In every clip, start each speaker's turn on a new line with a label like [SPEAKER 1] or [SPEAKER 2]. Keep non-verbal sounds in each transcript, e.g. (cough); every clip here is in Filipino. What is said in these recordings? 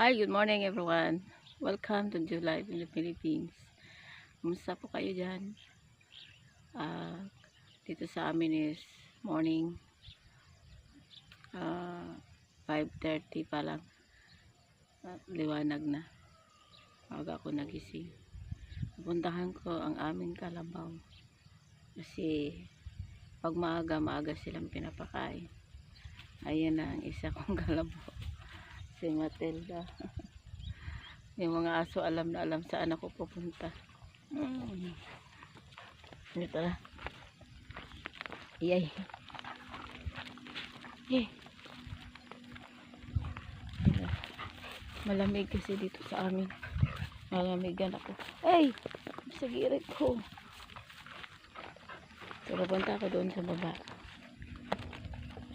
[SPEAKER 1] Hi, good morning everyone. Welcome to July in the Philippines. Kumusta po kayo dyan? Ah, dito sa amin is morning ah, 5.30 pa lang. Ah, liwanag na. Aga ako nagising. Pupuntahan ko ang aming kalabaw. Kasi pag maaga, maaga silang pinapakain. Ayan na ang isa kong (laughs) kalabaw si Matilda. (laughs) yung mga aso alam na alam saan ako pupunta. Mm. Dito na. Iyay. Eh. Malamig kasi dito sa amin. Malamigan ako. Ay! Sa girit ko. Pero punta ako doon sa baba.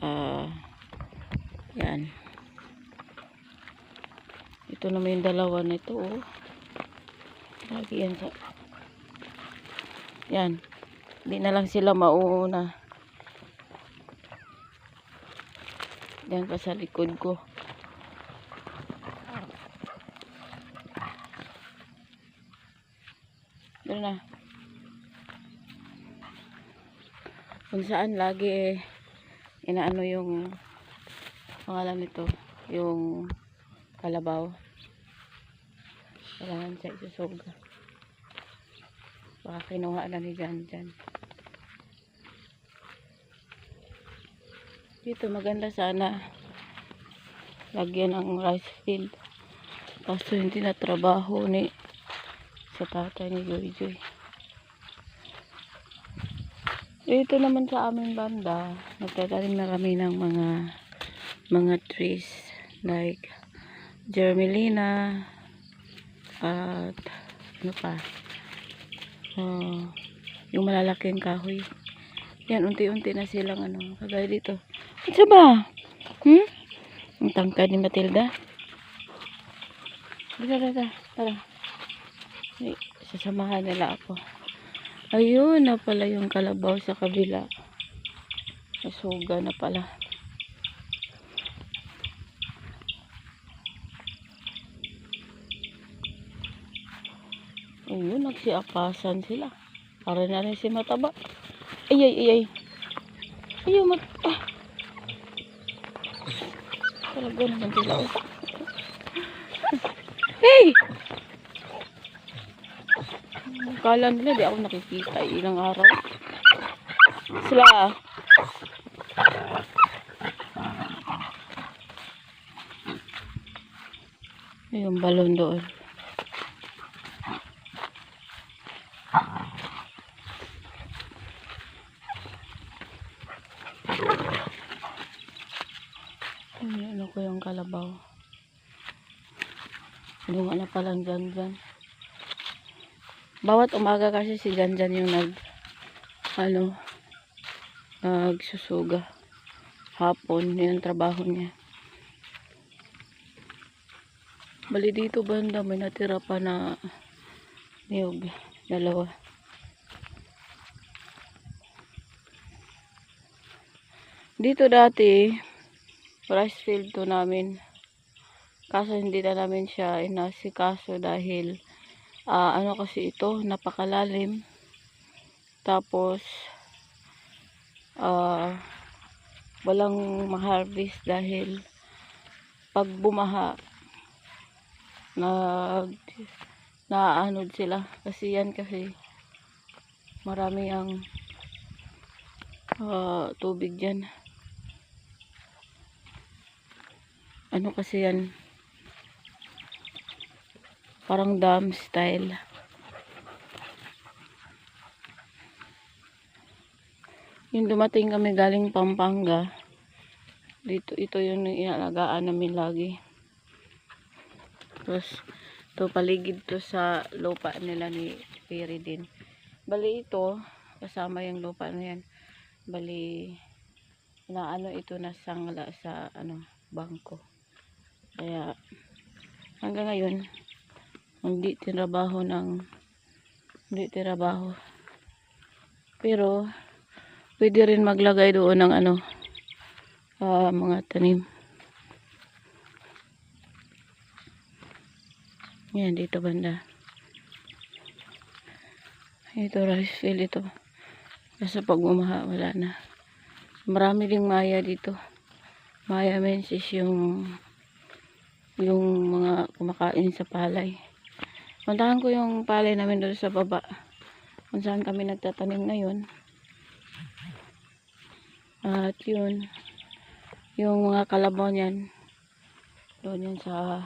[SPEAKER 1] Ah, yan. Ito naman yung dalawa na ito, oh. Lagi yan sa... Yan. Hindi na lang sila mauuna. Yan pa sa likod ko. Doon na. Kung saan lagi eh, inaano yung pangalan nito, yung kalabaw. Kailangan siya isusuga. Baka kinuha na ni Jan Jan. Dito maganda sana lagyan ng rice field. Kaso hindi na trabaho ni sa tatay ni Joy Joy. Dito naman sa aming banda, nagtatanim na kami ng mga mga trees like germelina at ano pa? Uh, yung malalaking kahoy. Yan unti-unti na silang ano kagaya dito. Ano ba? Hmm? ang tangkad ni Matilda. Tara tara. Tara. Ay, sasamahan nila ako. Ayun na pala yung kalabaw sa kabila. Nasuga na pala Ayun, nagsiapasan sila. Para na rin si mataba. Ay, ay, ay, ay. Ayun, mat... Ah. Talaga naman sila. hey! Kala nila, di ako nakikita. Ilang araw. Sila. Yung balon doon. Ay, ano ko yung kalabaw. Bunga na palang dyan. Bawat umaga kasi si Jan Jan yung nag ano nagsusuga. Hapon yun trabaho niya. Bali dito banda may natira pa na niyog. Dalawa. Dito dati rice field to namin. Kaso hindi na namin siya inasikaso dahil ah, ano kasi ito, napakalalim. Tapos ah, walang ma-harvest dahil pag bumaha nag naaanod sila kasi yan kasi marami ang ah, tubig dyan. Ano kasi yan? Parang dam style. Yung dumating kami galing Pampanga. Dito, ito yung inalagaan namin lagi. Tapos, ito paligid to sa lupa nila ni Piri din. Bali ito, kasama yung lupa na yan. Bali, na ano ito na sangla sa ano, bangko. Kaya, hanggang ngayon, hindi tinabaho ng hindi tinabaho. Pero, pwede rin maglagay doon ng ano, ah, mga tanim. Yan, dito banda. Ito, rice field ito. Kasi pag umaha, wala na. Marami ding maya dito. Maya mensis yung yung mga kumakain sa palay. Puntahan ko yung palay namin doon sa baba. Kung saan kami nagtatanim ngayon. At yun, yung mga kalabaw niyan, doon yan sa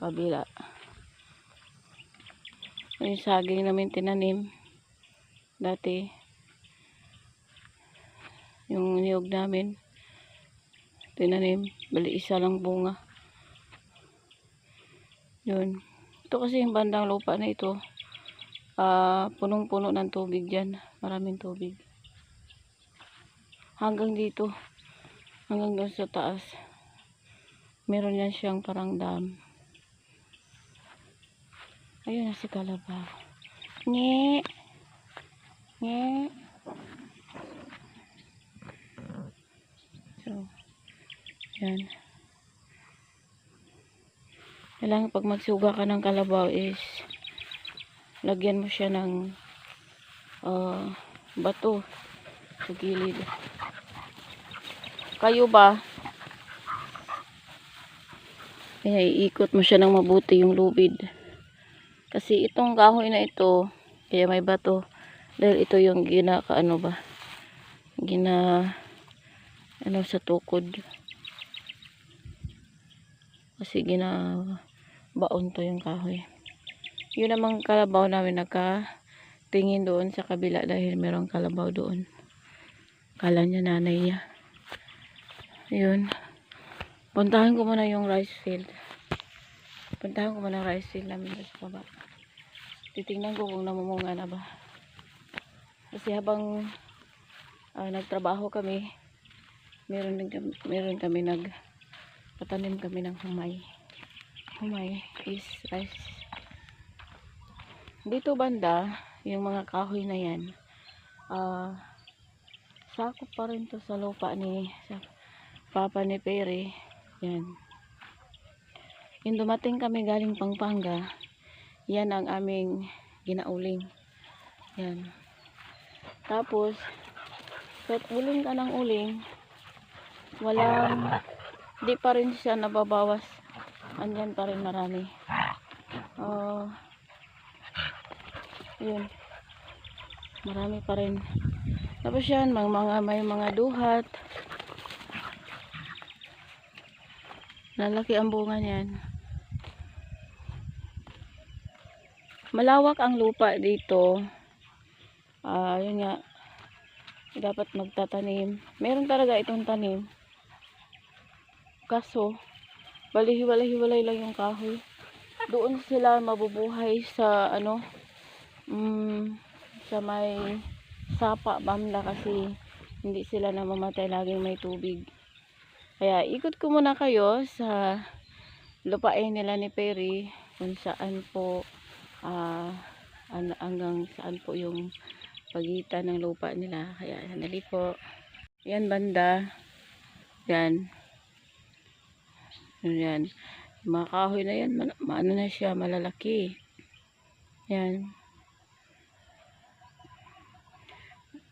[SPEAKER 1] kabila. Yung saging namin tinanim, dati, yung niyog namin, tinanim, bali isa lang bunga. Yun. Ito kasi yung bandang lupa na ito, ah punong-puno ng tubig dyan. Maraming tubig. Hanggang dito, hanggang doon sa taas. Meron yan siyang parang dam. Ayun na si Kalabaw. Nye! Nye! So, yan. Kailangan pag magsuga ka ng kalabaw is lagyan mo siya ng ah, bato sa gilid. Kayo ba? Kaya iikot mo siya ng mabuti yung lubid. Kasi itong kahoy na ito, kaya may bato. Dahil ito yung gina, ano ba? Gina, ano sa tukod. Kasi gina, baon to yung kahoy. Yun namang kalabaw namin nakatingin doon sa kabila dahil merong kalabaw doon. Kala niya nanay niya. Yun. Puntahan ko muna yung rice field. Puntahan ko muna yung rice field namin sa baba. Titingnan ko kung namumunga na ba. Kasi habang ah, nagtrabaho kami, meron din meron kami nag patanim kami ng humay. Humay is rice. Dito banda, yung mga kahoy na yan, ah sakop pa rin to sa lupa ni sa papa ni Perry. Yan. Yung dumating kami galing Pampanga, yan ang aming ginauling. Yan. Tapos, kahit uling ka ng uling, walang, di pa rin siya nababawas. Andyan pa rin marami. Oh, yun. Marami pa rin. Tapos yan, mga, mga, may mga duhat. Lalaki ang bunga niyan. Malawak ang lupa dito. Ah, yun nga. Dapat magtatanim. Meron talaga itong tanim. Kaso, balihiwalay-hiwalay lang yung kahoy. Doon sila mabubuhay sa ano, mm, sa may sapa bamla kasi hindi sila namamatay laging may tubig. Kaya ikot ko muna kayo sa lupain nila ni Perry kung saan po ano, hanggang saan po yung pagitan ng lupa nila. Kaya sandali po. Yan banda. Yan. Yan. Yung mga kahoy na yan, ma- maano na siya, malalaki. Yan.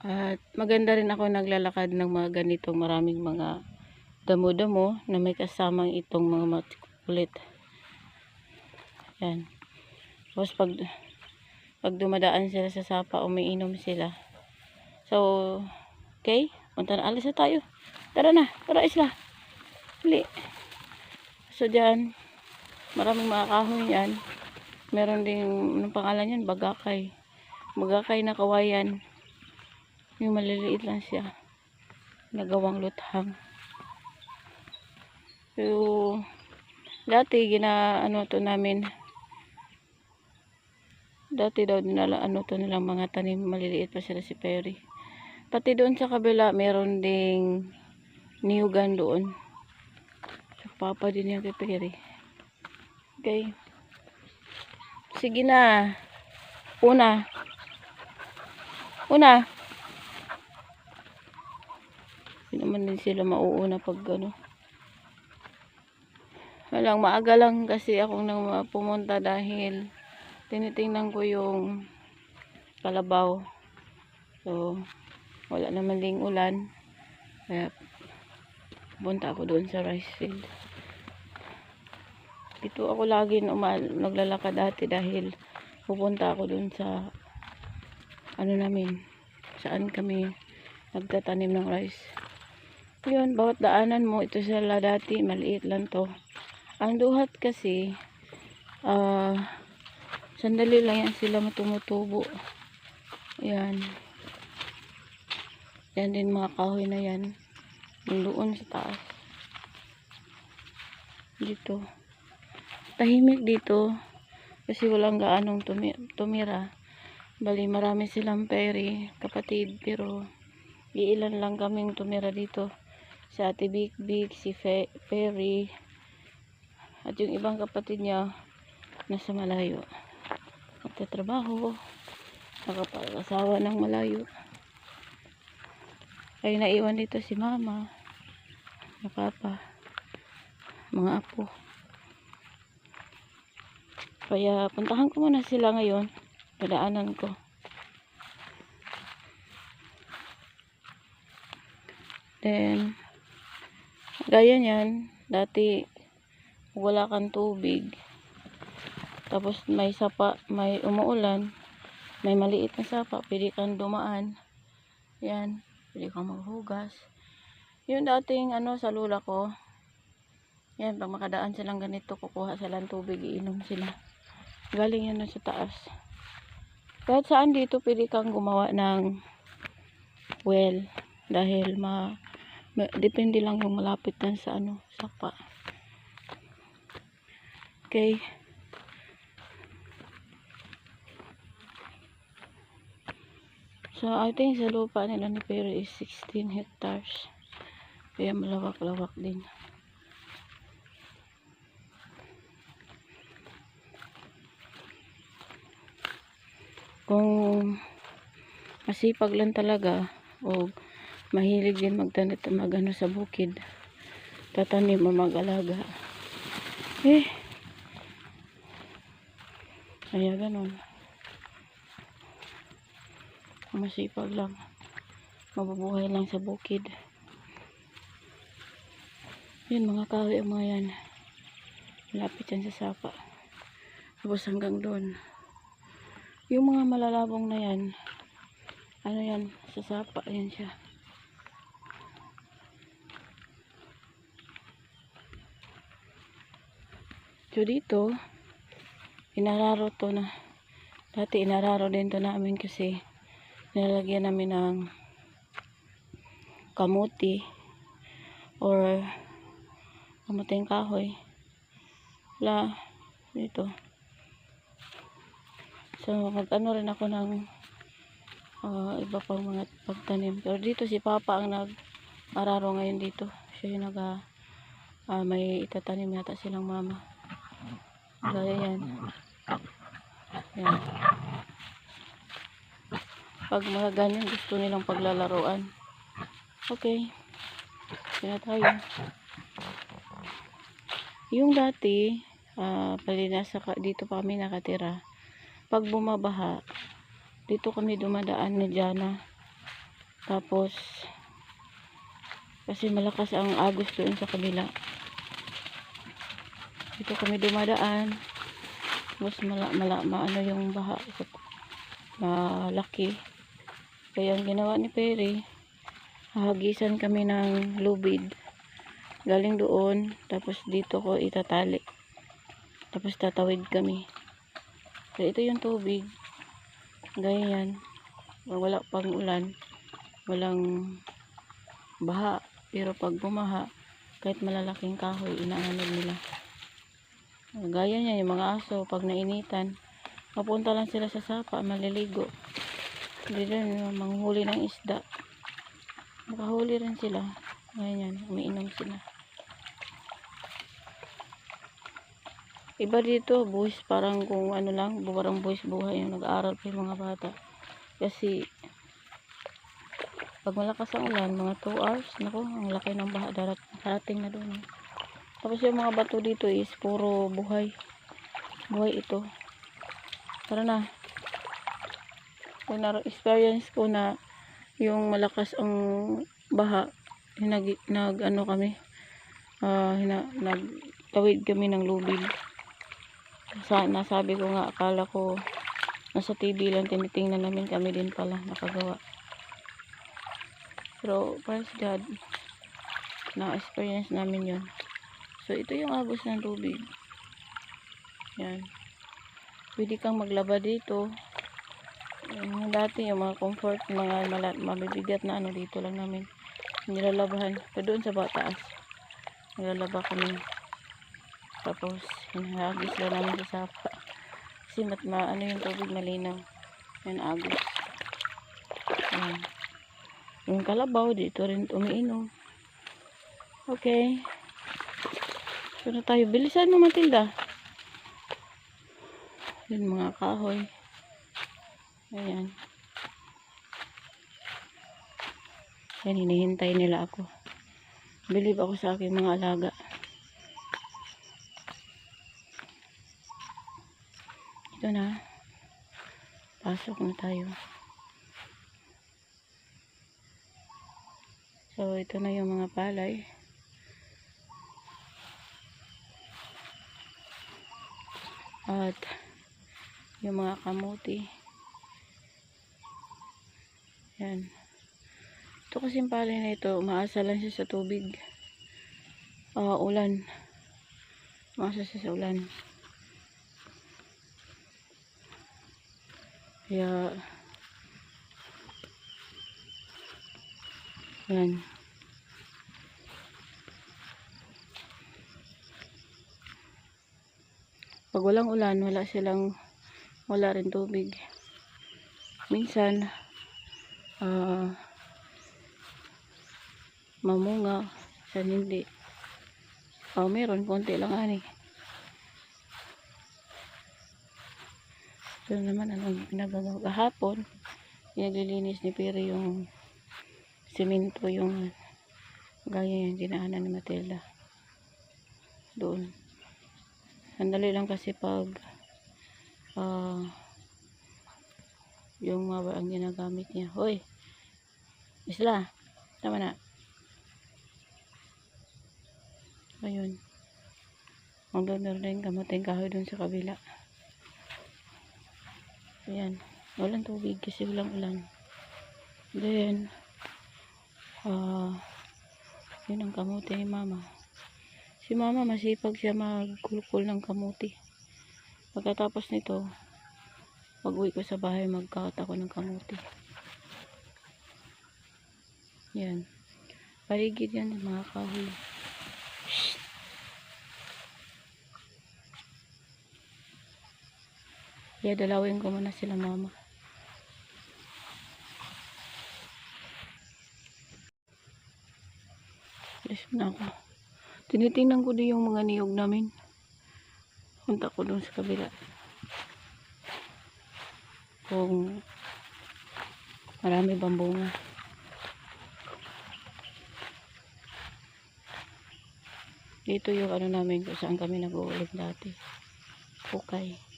[SPEAKER 1] At maganda rin ako naglalakad ng mga ganitong maraming mga damo-damo na may kasamang itong mga matikulit. Yan. Tapos pag pag dumadaan sila sa sapa, umiinom sila. So, okay? Punta na, alis na tayo. Tara na, tara isla. Huli. So, dyan, maraming mga kahoy yan. Meron ding, anong pangalan yan? Bagakay. Bagakay na kawayan. Yung maliliit lang siya. Nagawang luthang. So, dati, gina, ano to namin, dati daw dinala, ano to nilang mga tanim, maliliit pa sila si Perry. Pati doon sa kabila, meron ding niyugan doon. Papa din yan kay Perry. Okay. Sige na. Una. Una. Hindi naman din sila mauuna pag ano. Walang maaga lang kasi akong nang pumunta dahil tinitingnan ko yung kalabaw. So, wala naman ding ulan. Kaya, punta ako doon sa rice field. Dito ako lagi naglalakad dati dahil pupunta ako doon sa ano namin, saan kami nagtatanim ng rice. Yun, bawat daanan mo, ito sila dati, maliit lang to. Ang duhat kasi, ah, sandali lang yan sila matumutubo. Yan. Yan din mga kahoy na yan. Doon sa taas. Dito. Tahimik dito. Kasi walang gaanong tumi tumira. Bali, marami silang peri, kapatid, pero iilan lang kaming tumira dito. Si Ate Big Big, si Fe Ferry, at yung ibang kapatid niya, nasa malayo. Nagtatrabaho, nakapag-asawa ng malayo. Ay naiwan dito si mama, na papa, mga apo. Kaya puntahan ko muna sila ngayon. Padaanan ko. Then, gaya niyan, dati wala kang tubig. Tapos may sapa, may umuulan, may maliit na sapa, pwede kang dumaan. Yan, pwede kang maghugas. Yung dating ano sa lula ko, yan, pag makadaan silang ganito, kukuha silang tubig, iinom sila. Galing yan sa taas. Kahit saan dito, pwede kang gumawa ng well. Dahil ma, ma depende lang yung malapit lang sa ano, sapa. Okay. So, I think sa lupa nila ni Pero is 16 hectares. Kaya malawak-lawak din. Kung masipag lang talaga o mahilig din magtanit magano sa bukid tatanim o mag-alaga. Eh. Kaya ganon kung masipag lang. Mabubuhay lang sa bukid. Yun mga ang mga yan. Malapit yan sa sapa. Tapos hanggang doon yung mga malalabong na yan ano yan sa sapa yan siya. So dito inararo to na dati inararo din to namin kasi nilalagyan namin ng kamuti or kamuting kahoy. Wala dito so mag-ano rin ako ng ah, iba pang mga pagtanim. Pero dito si papa ang nag araro ngayon dito. Siya yung nag ah, may itatanim yata silang mama. Gaya yan. Yan. Pag mga ganyan gusto nilang paglalaroan. Okay. Na tayo. Yung dati ah pali nasa dito pa kami nakatira pag bumabaha dito kami dumadaan ni Jana. Tapos kasi malakas ang agos doon sa kabila. Dito kami dumadaan. Tapos mala, mala, maano yung baha malaki. Kaya ang ginawa ni Perry hahagisan kami ng lubid. Galing doon tapos dito ko itatali. Tapos tatawid kami so ito yung tubig. Gaya yan wala pang ulan. Walang baha. Pero pag bumaha kahit malalaking kahoy inaanod nila. Gaya niya yung mga aso pag nainitan mapunta lang sila sa sapa maliligo. Hindi rin manghuli ng isda. Makahuli rin sila. Ganyan umiinom sila iba dito buwis parang kung ano lang parang buwis buhay yung nag-aaral pa yung mga bata kasi pag malakas ang ulan mga 2 hours nako ang laki ng baha darat darating na doon Tapos yung mga bato dito is puro buhay. Buhay ito. Tara na. Kung na-experience ko na yung malakas ang baha, nag, nag ano kami, ah hina, nagtawid kami ng lubid. Sa, nasabi ko nga, akala ko nasa TV lang tinitingnan namin kami din pala nakagawa. Pero, praise God, na-experience namin yun. So, ito yung agos ng tubig. Yan. Pwede kang maglaba dito. Yung dati, yung mga comfort, mga mala, mabibigat na ano dito lang namin. Nilalabahan. Pa doon sa bataas. Nilalaba kami. Tapos, hinahagis lang namin sa sapa. Kasi mat, ma, ano yung tubig malinaw. Yan, agos. Yan. Yung kalabaw, dito rin umiinom. Okay. So na tayo. Bilisan mo Matilda. Yun mga kahoy. Ayan. Yan, hinihintay nila ako. Believe ako sa aking mga alaga. Ito na. Pasok na tayo. So, ito na yung mga palay. At yung mga kamuti. Yan. Ito kasing palay na ito, umaasa lang siya sa tubig. Ah, ulan. Umaasa siya sa ulan. Kaya, yan. Pag walang ulan, wala silang, wala rin tubig. Minsan, ah, mamunga, sa hindi. Oh, meron, konti lang ani. Ito naman, anong ginagawa kahapon, pinaglilinis ni Piri yung simento, yung gaya yung dinaanan ni Matilda. Doon. Sandali lang kasi pag ah yung mga ang ginagamit niya. Hoy! Isla! Tama na. Ayun. Ang doon rin kamuting kahoy dun sa kabila. Ayan. Walang tubig kasi walang ulan. Then, ah yun ang kamuti ni mama. Si mama masipag siya magkulkul ng kamuti. Pagkatapos nito, pag uwi ko sa bahay, magkaot ako ng kamuti. Yan. Paligid yan, mga kahoy. Shhh. Kaya dalawin ko muna sila mama. Yes na ako. Tinitingnan ko din yung mga niyog namin. Punta ko dun sa kabila. Kung marami bang bunga. Dito yung ano namin kung saan kami nag-uulit dati. Pukay.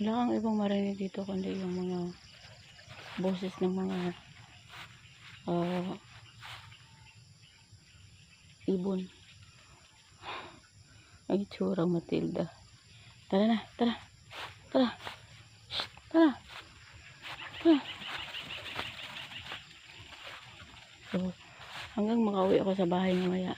[SPEAKER 1] Wala kang ibang marinig dito kundi yung mga boses ng mga ah ibon. Ang itsurang Matilda. Tara na, tara. Tara. Tara. Tara. So, hanggang makauwi ako sa bahay mamaya.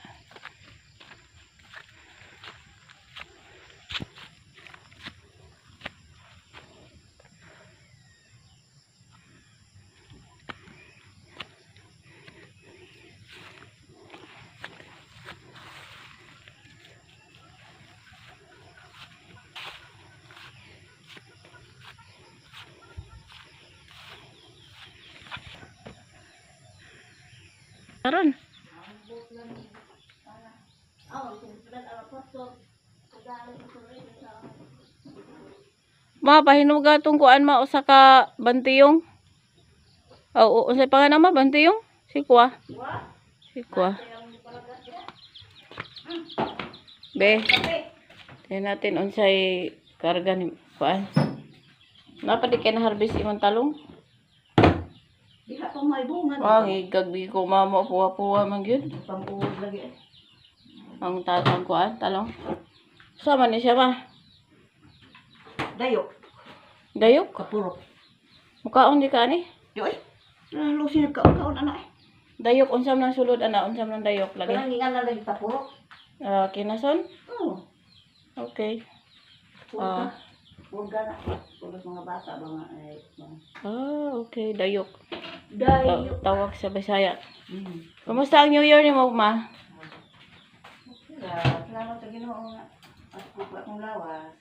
[SPEAKER 1] Ma, pahinuga tong kuan ma usa ka bantiyong. Oo, unsay pangalan ma bantiyong? Si Kwa. Si Kwa. Be, tingnan natin unsay karga ni kuan. Napadi kay na harvest imong talong?
[SPEAKER 2] Diha pa may bunga.
[SPEAKER 1] Wang igagbi ko mamo puwa-puwa man gyud.
[SPEAKER 2] Pambuhod lagi. eh.
[SPEAKER 1] Ang tatang kuan talong. Sama ni siya ba?
[SPEAKER 2] Dayok.
[SPEAKER 1] Dayok.
[SPEAKER 2] Kapurok.
[SPEAKER 1] Mukaon di ka ni.
[SPEAKER 2] Yo eh. Lalo siya nagkaon-kaon anak eh.
[SPEAKER 1] Dayok unsam nang sulod ana unsam nang dayok lagi.
[SPEAKER 2] Kanang nga na lagi tapurok.
[SPEAKER 1] Ah, kinason?
[SPEAKER 2] Oo.
[SPEAKER 1] Okay.
[SPEAKER 2] Purga.
[SPEAKER 1] Ah.
[SPEAKER 2] Na. Purga sa mga bata. Mga eh.
[SPEAKER 1] Ah, okay, dayok.
[SPEAKER 2] Dayok.
[SPEAKER 1] Ta- tawag sa Bisaya.
[SPEAKER 2] Hmm.
[SPEAKER 1] Kumusta ang New Year ni mo, ma?
[SPEAKER 2] Salamat salamat sa Ginoo nga. At kong lawas.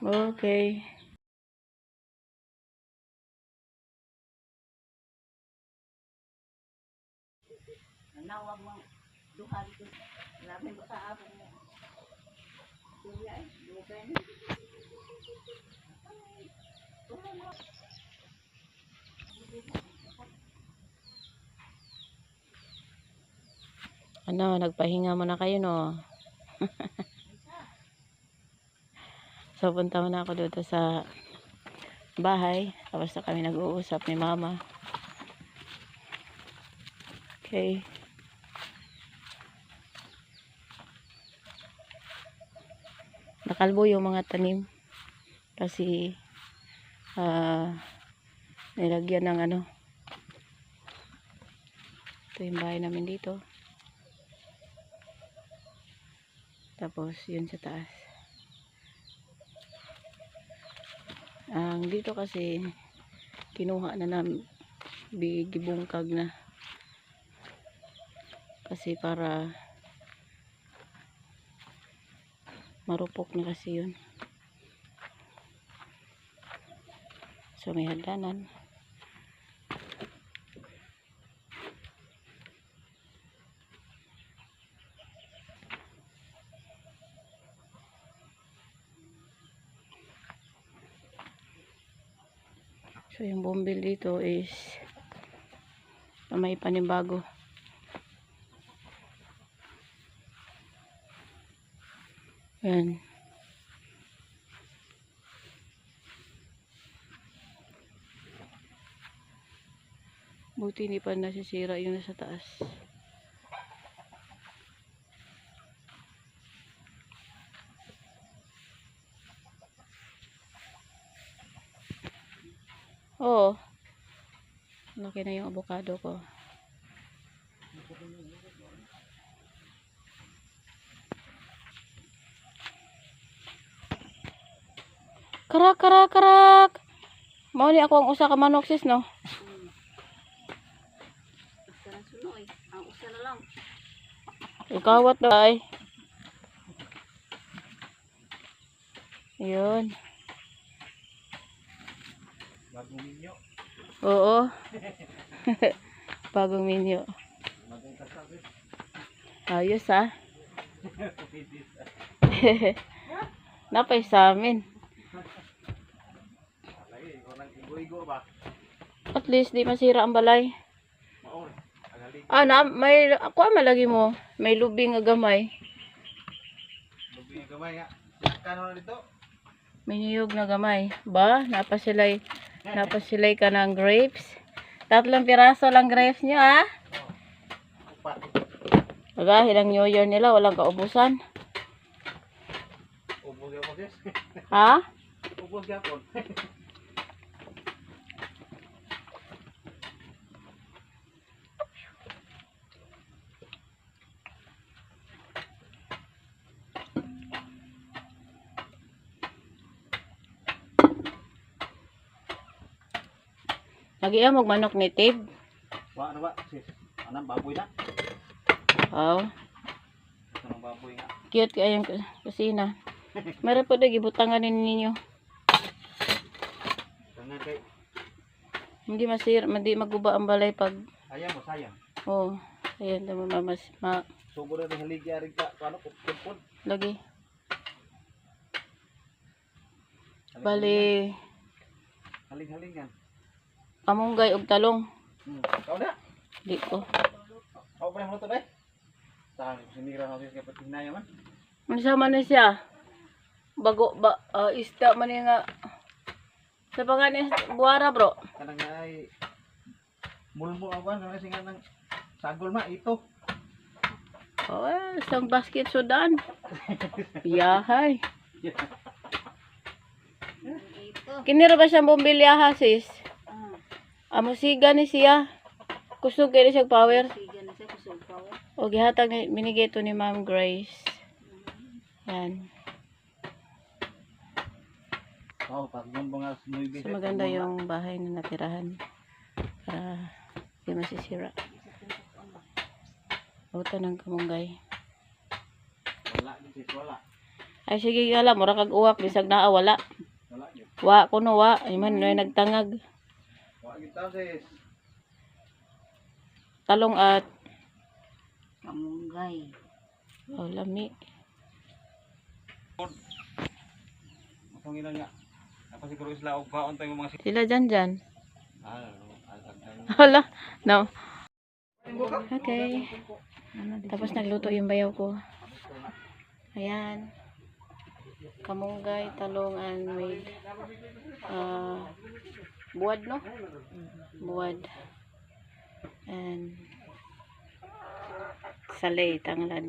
[SPEAKER 1] Okay.
[SPEAKER 2] Nanawag mo duha dito. Labi ko sa ako mo. Kuya. Dugay ni.
[SPEAKER 1] Ano, nagpahinga mo na kayo, no? (laughs) so, punta mo na ako dito sa bahay. Tapos na kami nag-uusap ni mama. Okay. Nakalbo yung mga tanim. Kasi, ah, nilagyan ng ano. Ito yung bahay namin dito. Tapos, yun sa taas. Ang dito kasi, kinuha na namin, bigibungkag na. Kasi para, marupok na kasi yun. So, may hagdanan. So, yung bumbil dito is may panibago. Yan. Buti hindi pa nasisira yung nasa taas. Oo. Laki na yung avocado ko. Karak, karak, karak. Mao ni ako ang usa ka manok sis, no?
[SPEAKER 2] Ang usa na lang.
[SPEAKER 1] Ikawat daw ay. Yun.
[SPEAKER 3] Bagong minyo.
[SPEAKER 1] Oo. (laughs) Bagong menu.
[SPEAKER 3] Bagong kasabi.
[SPEAKER 1] Ayos ah. (laughs) Napay sa amin. At least di masira ang balay. Ah, na, may, ako malagi mo. May lubing nga gamay.
[SPEAKER 3] Lubing gamay nga. Kano na dito?
[SPEAKER 1] May niyog na gamay. Ba, napasilay, napasilay ka ng grapes. Tatlong piraso lang grapes niyo ah.
[SPEAKER 3] Upat.
[SPEAKER 1] Aga, ilang New Year nila, walang kaubusan.
[SPEAKER 3] Ubos ako sis.
[SPEAKER 1] Ha?
[SPEAKER 3] Ubos (laughs) yapon.
[SPEAKER 1] Lagi ang magmanok ni Tib.
[SPEAKER 3] Wa ano ba sis? Anang baboy na.
[SPEAKER 1] Oh,
[SPEAKER 3] Anong baboy nga.
[SPEAKER 1] cute kaya yung kus- kusina. Meron po na gibutangan din ninyo.
[SPEAKER 3] Tangan kay
[SPEAKER 1] Hindi masir, hindi maguba ang balay pag,
[SPEAKER 3] sayang mo sayang.
[SPEAKER 1] oh, ayan, tama mamas, ma,
[SPEAKER 3] Subo na ng haligi aring ka. Ano ko pun.
[SPEAKER 1] lagi. Bali,
[SPEAKER 3] Haling-halingan.
[SPEAKER 1] Amunggay og talong.
[SPEAKER 3] Hmm. Kau na.
[SPEAKER 1] Di ko.
[SPEAKER 3] Kau pa yung luto dai. Tahan sinira na sis kapag tinaya man.
[SPEAKER 1] Na siya? Bago ba ah, isda man niya nga sa pangalan buwara bro.
[SPEAKER 3] Kanang nga ay mulmo ako ano kasi nga ng sagol ma ito.
[SPEAKER 1] Oh, eh, isang basket sudan. (laughs) Yahay.
[SPEAKER 2] Ito.
[SPEAKER 1] Kinira ba siyang bumbilya sis? Amo siga ni siya. Kusog kay siya power.
[SPEAKER 2] sige na siya kusog oh.
[SPEAKER 1] O gihatag ni binigay to ni Ma'am Grace. Yan.
[SPEAKER 3] Oh, pag.
[SPEAKER 1] So maganda yung bahay na natirahan. Para di masisira. Uta ng kamunggay.
[SPEAKER 3] Wala wala.
[SPEAKER 1] Ay sige gala, mura kag uwak bisag naa wala.
[SPEAKER 3] Wala.
[SPEAKER 1] Wa kuno wa, ay man may nagtangag.
[SPEAKER 3] Wala gyud taw sis.
[SPEAKER 1] Talong at
[SPEAKER 2] Kamunggay.
[SPEAKER 1] oh, lami. Sila dyan dyan.
[SPEAKER 3] Ah.
[SPEAKER 1] Hala, (laughs) no. Okay. Tapos nagluto yung bayaw ko. Ayan. Kamunggay, talong, and with uh, buwad, no? Buwad. And salay, tanglad.